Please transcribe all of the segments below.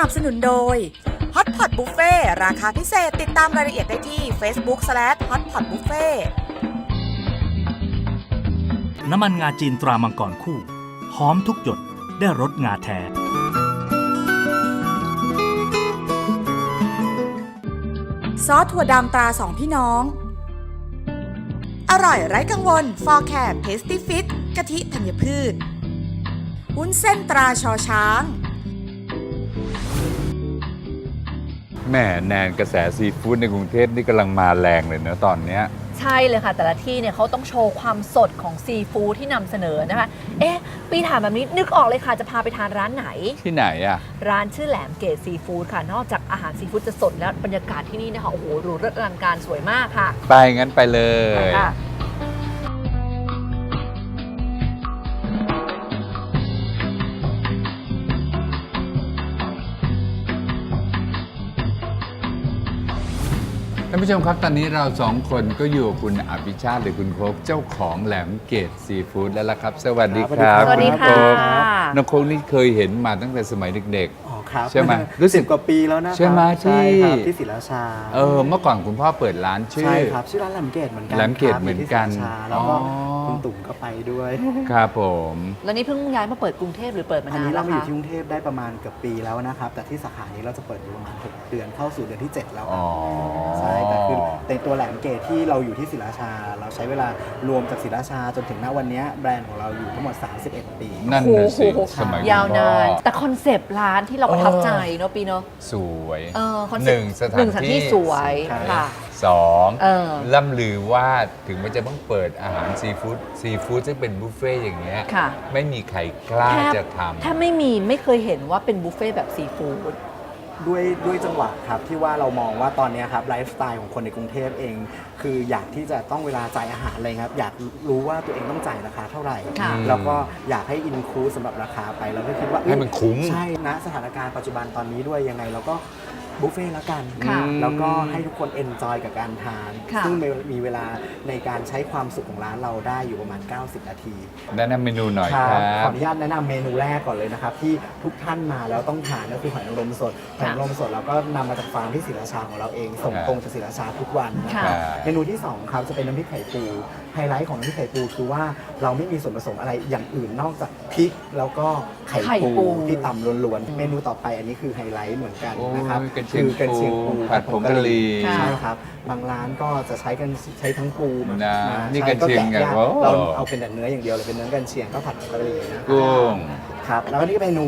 นับสนุนโดย Hot Pot Buffet ราคาพิเศษติดตามรายละเอียดได้ที่ Facebook slash Hot Pot Buffet น้ำมันงาจีนตรามังกรคู่ หอมทุกหยดได้รสงาแท้ซอสถั่วดำตราสองพี่น้อง อร่อยไร้กังวล ฟอร์แคร์เพสตี้ฟิตกะทิธัญพืชวุ้นเส้นตราชอช้าง แหม่แนนกระแสซีฟู้ดในกรุงเทพนี่กำลังมาแรงเลยเนะตอนเนี้ย ใช่เลยค่ะแต่ละที่เนี่ยเขาต้องโชว์ความสดของซีฟู้ดที่นำเสนอนะคะ เอ๊ะ ปีถามแบบนี้นึกออกเลยค่ะจะพาไปทานร้านไหน ที่ไหนอะ ร้านชื่อแหลมเกตซีฟู้ดค่ะ นอกจากอาหารซีฟู้ดจะสดแล้วบรรยากาศที่นี่นะคะโอ้โหหรูเลิศอลังการสวยมากค่ะ ไปงั้นไปเลย ค่ะ ท่านผู้ชมครับตอนนี้เราสองคนก็อยู่กับคุณอภิชาติหรือคุณโคกเจ้าของแหลมเกตซีฟู้ดแล้วล่ะครับ สวัสดีครับสวัสดีค่ะ ณโกน้องโคกนี่เคยเห็นมาตั้งแต่สมัยเด็กอ๋อ ครับใช่ไหมรู้สึก สิบกว่าปีแล้วนะครับใช่ไหมใช่ครับที่ที่ศรีราชาๆเออเมื่อก่อนคุณพ่อเปิดร้านชื่อ ใช่ครับชื่อร้านแหลมเกตเหมือนกันแหลมเกตครับเหมือนกันยู่ที่ศรีราชาแล้วก็อ๋อ คุณตุ่มก็ไปด้วย ครับผม แล้วนี่เพิ่งย้ายมาเปิดกรุงเทพหรือเปิดมาอันนานนี้แล้เราวมาอยู่คะที่กรุงเทพได้ประมาณเกือบปีแล้วนะครับ แต่ที่สาขานี้เราจะเปิดอยู่ประมาณ6เดือนเข้าสู่เดือนที่ 7 แล้วคอ๋รัอ บใช่แต่คือในตัวแหลมเกตที่เราอยู่ที่ศรีราชา เราใช้เวลารวมจากศรีราชาจนถึงณวันนี้แบรนด์ของเราอยู่ทั้งหมด 31 ปี นั่นน่ะสิโอ้โหสมัยยาวนานคุณพ่อแต่คอนเซปต์ร้านที่เราประทับใจเนาะปีเนาะสวยเออคอนเซหปนึ่งต์สถานหนึ่งสถานที่ที่สวยใช่ค่ะ สองเออล่ำลือว่าถึงมันจะต้องเปิดอาหารซีฟู้ดซีฟู้ดซึ่งเป็นบุฟเฟ่ต์อย่างเงี้ยค่ะ ไม่มีใครกล้าแทบจะทถ้าไม่มีไม่เคยเห็นว่าเป็นบุฟเฟ่ต์แบบซีฟู้ด ด้วยด้วยจังหวะครับที่ว่าเรามองว่าตอนเนี้ยครับไลฟ์สไตล์ของคนในกรุงเทพเอง คืออยากที่จะต้องเวลาจ่ายอาหารอะไรครับอยากรู้ว่าตัวเองต้องจ่ายราคาเท่าไหร่ ค่ะแล้วก็อยากให้อินคูสำหรับราคาไปเราก็คิดว่าำให้มันคุ้ม ใช่นะสถานการณ์ปัจจุบันตอนนี้ด้วยยังไงเราก็ บุฟเฟ่ต์แล้วกัน ค่ะ แล้วก็ให้ทุกคนเอนจอยกับการทาน ค่ะ ซึ่งมีเวลาในการใช้ความสุขของร้านเราได้อยู่ประมาณ 90 นาที แนะนำเมนูหน่อยคครัรับบขออนุญาตแนะนำเมนูแรกก่อนเลยนะครับ ที่ทุกท่านมาแล้วต้องทานก็คือหอยนางรมสดหอยนางรมสดเราก็นำมาจากฟาร์มที่ศรีราชาของเราเองส่งครับตรงจากศรีราชาทุกวันนะคค่ะ รับเมนูที่สองครับจะเป็นน้ำพริกไข่ปูไฮไลท์ของน้ำพริกไข่ปูคือว่าเราไม่มีส่วนผสมอะไรอย่างอื่นนอกจากพริกแล้วก็ไข่ไข่ปูปู ที่ตำล้วนๆเมนูต่อไปอันนี้คือไฮไลท์เหมือนกันนะครับ โอ้ยกระเชียงคือกระเชียงปูปูผัดผงกะหรี่ค่ะใช่ครับบางร้านก็จะใช้กันใช้ทั้งปูมานะมานี่ใช้กระเชียงแกะไงยากโอ้ เราเอาเป็นแต่เนื้ออย่างเดียวเลยเป็นเนื้อกันเชียงก็ผัดผงกะหรี่นะครับ กุ้ง ครับแล้วก็นี่ก็เมนู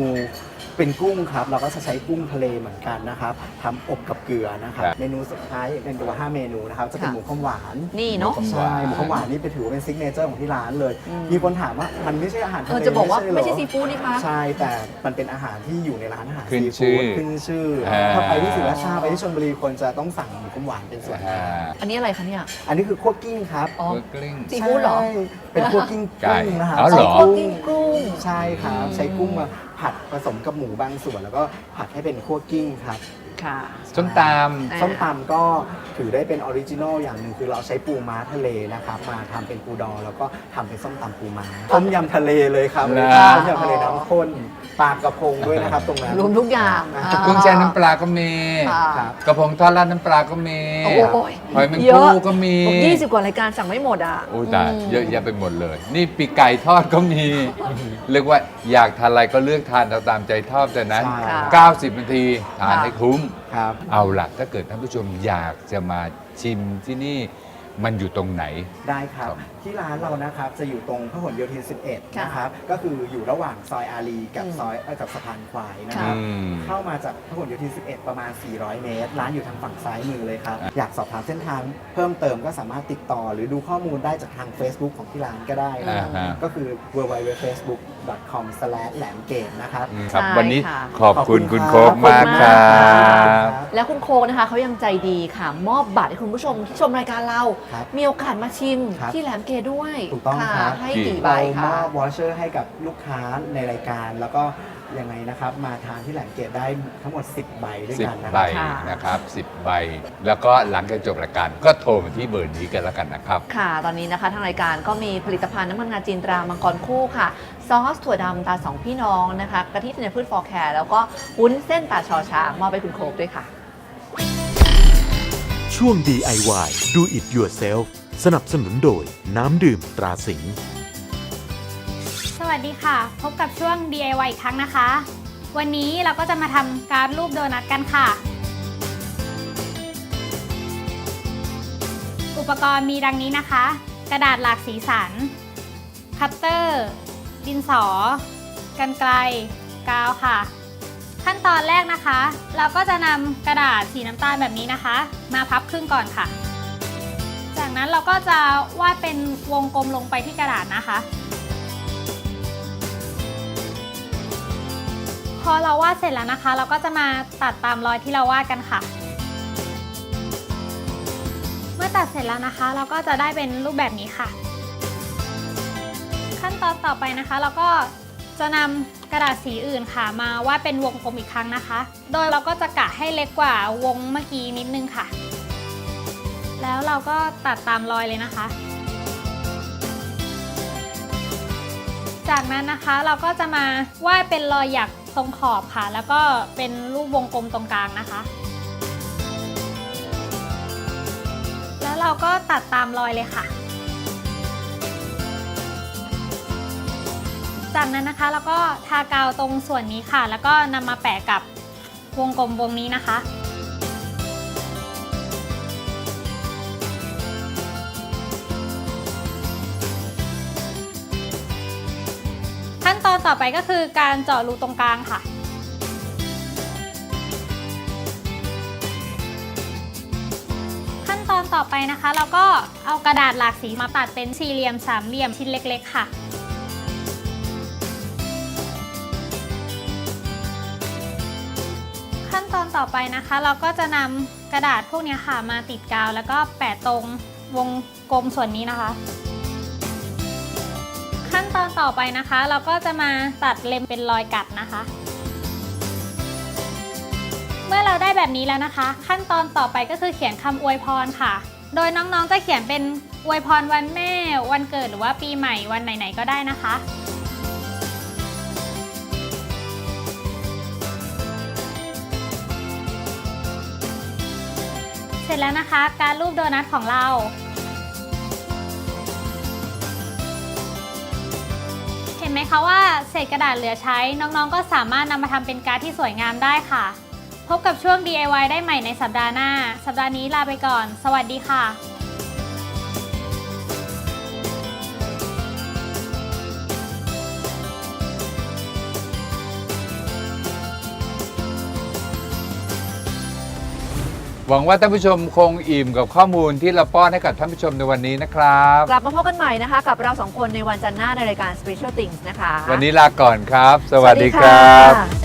เป็นกุ้งครับเราก็จะใช้กุ้งทะเลเหมือนกันนะครับทำอบกับเกลือนะครับครับเมนูสุดท้ายเป็นตัว5เมนูนะครับจะเป็นค่ะหมูข้าวหวานนี่เนาะหมูใช่หมูข้าวหวานนี่เป็นถือว่าเป็นซิกเนเจอร์ของที่ร้านเลย อืม มีคนถามว่ามันไม่ใช่อาหารทะเออเลจะบอกว่าไม่ใช่เหรอซีฟู้ดนี่คะ ใช่แต่มันเป็นอาหารที่อยู่ในร้านอาหารขึ้นซีชื่ฟู้อดขึ้นชื่ออ่าถ้าไปที่ศรีราชาไปที่ชลบุรีคนจะต้องสั่งหมูข้าวหวานเป็นส่วนใหญ่อ่าอันนี้อะไรคะเนี่ย อันนี้คือคั่วกิ้งครับอ๋อ เบอร์กลิ้ง ซีฟู้ดเหรอ ใช่เป็นคั่วกิ้งไก่กุ้งนะครับอ๋อเหรอคั่วกิ้งกุ้ง ใช่ครับอืมใช้กุ้งมา ผัดผสมกับหมูบางส่วน แล้วก็ผัดให้เป็นคั่วกิ้งครับ ค่ะ ส้มตอ่าส้มตำก็ถือได้เป็นออริจินอลอย่างหนึ่งคือเราใช้ปูม้าทะเลนะครับมาทำเป็นปูดองแล้วก็ทำเป็นส้มตำปูม้าต้มยำทะเลเลยครับนะ ต้มยำทะเลน้ำข้นปลากระพงด้วยนะครับตรงนั้นรวมทุกอย่างำกุ้งแช่น้ำปลาก็มี ค่ะ ครับ กระพงทอดราดน้ำปลาก็มีโอ้โหหอยแมงเยอะภู่ก็มีผมยี่สิบกว่ารายการสั่งไม่หมดอะโอ้ตายมเยอะแยะไปหมดเลย นี่ปีกไก่ทอดก็มี เรียกว่าอยากทานอะไรก็เลือกทานเอาตามใจชอบแต่นั้น ใช่ค่ะ90 นาทีทานค่ะให้คุ้มครับ เอาล่ะถ้าเกิดท่านผู้ชมอยากจะมาชิมที่นี่ มันอยู่ตรงไหน ได้ครับ ครับที่ร้านเรานะครับจะอยู่ตรงพหลโยธิน 11 ค่ะนะครับ ก็คืออยู่ระหว่างซอยอารีกับอืม ซอยเอ้ยกับสะพานควายนะครับ อืม เข้ามาจากพหลโยธิน 11 ประมาณ 400 เมตร ร้านอยู่ทางฝั่งซ้ายมือเลยครับ อยากสอบถามเส้นทางเพิ่มเติมก็สามารถติดต่อ หรือดูข้อมูลได้จากทาง Facebook ของที่ร้านก็ได้นะอ่าฮะ ก็คือ www.facebook.com/ แหลมเกตนะครับครับ ใช่วันนี้ค่ะ ขอบคุณขอบคุคุณณโค้กครับมากครัขอบคุณมาก บ แล้วคุณโคกนะคะเขายังใจดีค่ะ มอบบัตรให้คุณผู้ชมที่ชมรายการเราครับมีโอกาสมาชิมครับที่แหลมเกตด้วยถูกต้องค่ะครับ ให้กี่กี่ใบเรามคะอบวอชเชอร์ให้กับลูกค้าในรายการแล้วก็ยังไงนะครับ มาทานที่แหลมเกตได้ทั้งหมด 10 ใบด้วยสิบกันนะคใบรับค่ะนะครับสิบใบ แล้วก็หลังจากจบรายการก็โทรมาที่เบอร์นี้กันแล้วกันนะครับ ค่ะ ตอนนี้นะคะทางรายการก็มีผลิตภัณฑ์น้ำมันงาจีนตรามังกรคู่ค่ะอสถั่วดำตาสองพี่น้องนะคะกะทิธัญพืชฟอร์แคร์แล้วก็วุ้นเส้นตาชอช้างมอบไปคุณโคกด้วยค่ะ ช่วง DIY Do It Yourself สนับสนุนโดยน้ำดื่มตราสิงห์สวัสดีค่ะ พบกับช่วง DIY อีกครั้งนะคะ วันนี้เราก็จะมาทำการรูปโดนัทกันค่ะ อุปกรณ์มีดังนี้นะคะ กระดาษหลากสีสัน คัตเตอร์ ดินสอ กันไกล กาวค่ะ ขั้นตอนแรกนะคะ เราก็จะนำกระดาษสีน้ำตาลแบบนี้นะคะ มาพับครึ่งก่อนค่ะ จากนั้นเราก็จะวาดเป็นวงกลมลงไปที่กระดาษนะคะ พอเราวาดเสร็จแล้วนะคะ เราก็จะมาตัดตามรอยที่เราวาดกันค่ะ เมื่อตัดเสร็จแล้วนะคะ เราก็จะได้เป็นรูปแบบนี้ค่ะ ขั้นตอนต่อไปนะคะ เราก็ จะนำกระดาษสีอื่นค่ะ มาวาดเป็นวงกลมอีกครั้งนะคะ โดยเราก็จะกะให้เล็กกว่าวงเมื่อกี้นิดนึงค่ะ แล้วเราก็ตัดตามรอยเลยนะคะ จากนั้นนะคะเราก็จะมาวาดเป็นรอยหยักตรงขอบค่ะ แล้วก็เป็นรูปวงกลมตรงกลางนะคะ แล้วเราก็ตัดตามรอยเลยค่ะ จากนั้นนะคะเราก็ทากาวตรงส่วนนี้ค่ะ แล้วก็นำมาแปะกับวงกลมวงนี้นะคะ ขั้นตอนต่อไปก็คือการเจาะรูตรงกลางค่ะขั้นตอนต่อไปนะคะ เราก็เอากระดาษหลากสีมาตัดเป็นสี่เหลี่ยมสามเหลี่ยมชิ้นเล็ก ๆ ค่ะ ต่อไปนะคะ เราก็จะนำกระดาษพวกนี้ค่ะมาติดกาว แล้วก็แปะตรงวงกลมส่วนนี้นะคะ ขั้นตอนต่อไปนะคะ เราก็จะมาตัดเล็มเป็นรอยกัดนะคะ เมื่อเราได้แบบนี้แล้วนะคะ ขั้นตอนต่อไปก็คือเขียนคำอวยพรค่ะ โดยน้องๆจะเขียนเป็นอวยพรวันแม่ วันเกิดหรือว่าปีใหม่วันไหนๆก็ได้นะคะ เสร็จแล้วนะคะการรูปโดนัทของเราเห็นไหมคะว่าเศษกระดาษเหลือใช้น้องๆ ก็สามารถนำมาทำเป็นการ์ดที่สวยงามได้ค่ะ พบกับช่วง DIY ได้ใหม่ในสัปดาห์หน้า สัปดาห์นี้ลาไปก่อน สวัสดีค่ะ วังว่าท่านผู้ชมคงอิ่มกับข้อมูลที่เราป้อนให้กับท่านผู้ชมในวันนี้นะครับ กลับมาพบกันใหม่นะคะ กับเราสองคนในวันจันทร์หน้าในรายการ Special Things นะคะ วันนี้ลาก่อนครับ สวัสดีครับสวัสดีค่ะ